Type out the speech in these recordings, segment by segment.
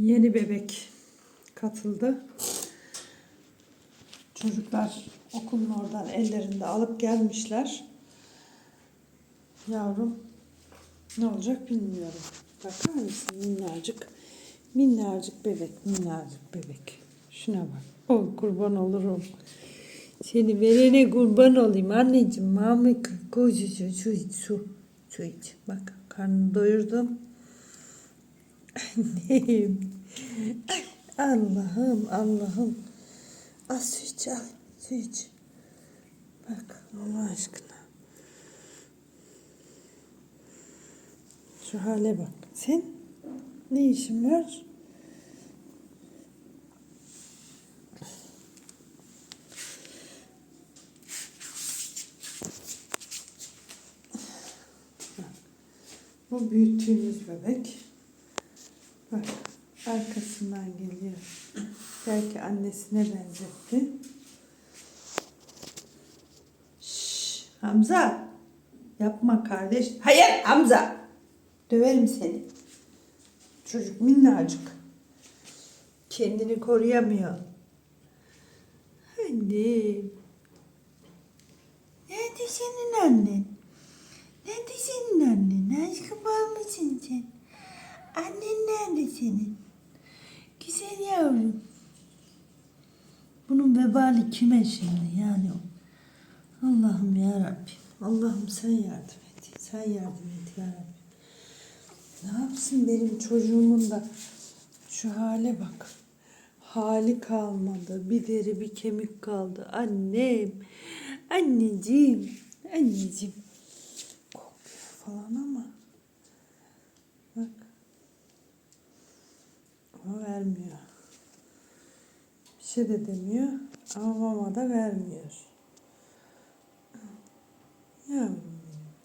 Yeni bebek katıldı. Çocuklar okulun oradan ellerinde alıp gelmişler. Yavrum ne olacak bilmiyorum. Bakar mısın minnacık. Minnacık bebek, minnacık bebek. Şuna bak. O kurban olurum. Seni verene kurban olayım anneciğim. Mami koca su. Su iç. Bak karnını doyurdum. Annem. Allah'ım Allah'ım. Al su iç al. Su iç. Bak Allah aşkına. Şu hale bak. Sen ne işin var? Bu büyüttüğümüz bebek. Bak arkasından geliyor. Belki annesine benzetti. Şşş, Hamza. Yapma kardeş. Hayır Hamza. Döverim seni. Çocuk minnacık. Kendini koruyamıyor. Annem. Nerede senin annen? Nerede senin annen? Aşkım var mısın sen? Annen nerede senin? Güzel yavrum. Bunun vebali kime şimdi yani? Allah'ım ya Rabbim. Allah'ım sen yardım et. Sen yardım et ya Rabbim. Ne yapsın benim çocuğumun da şu hale bak. Hali kalmadı. Bir deri bir kemik kaldı. Annem. Anneciğim. Anneciğim. Kokuyor falan ama. Bak. Vermiyor. Bir şey de demiyor. Ama mama da vermiyor. Yavrum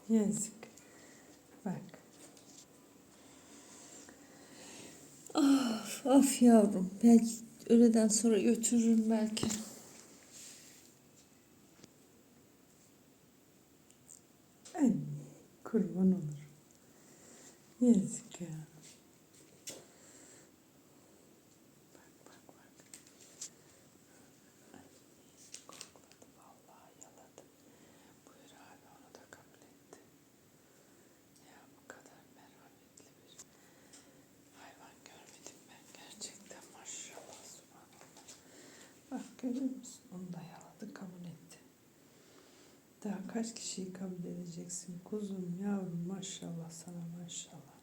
benim. Yazık. Bak. Of, of yavrum. Belki öğleden sonra götürürüm belki. Anne, kurban olur. Yazık ya. Bak bak bak. Kokladı vallahi yaladı. Buyur abi onu da kabul etti. Ya bu kadar merhametli bir hayvan görmedim ben gerçekten maşallah subhanallah. Bak görüyor musun? Onu da yaladı kabul etti. Daha kaç kişiyi kabul edeceksin kuzum yavrum maşallah sana maşallah.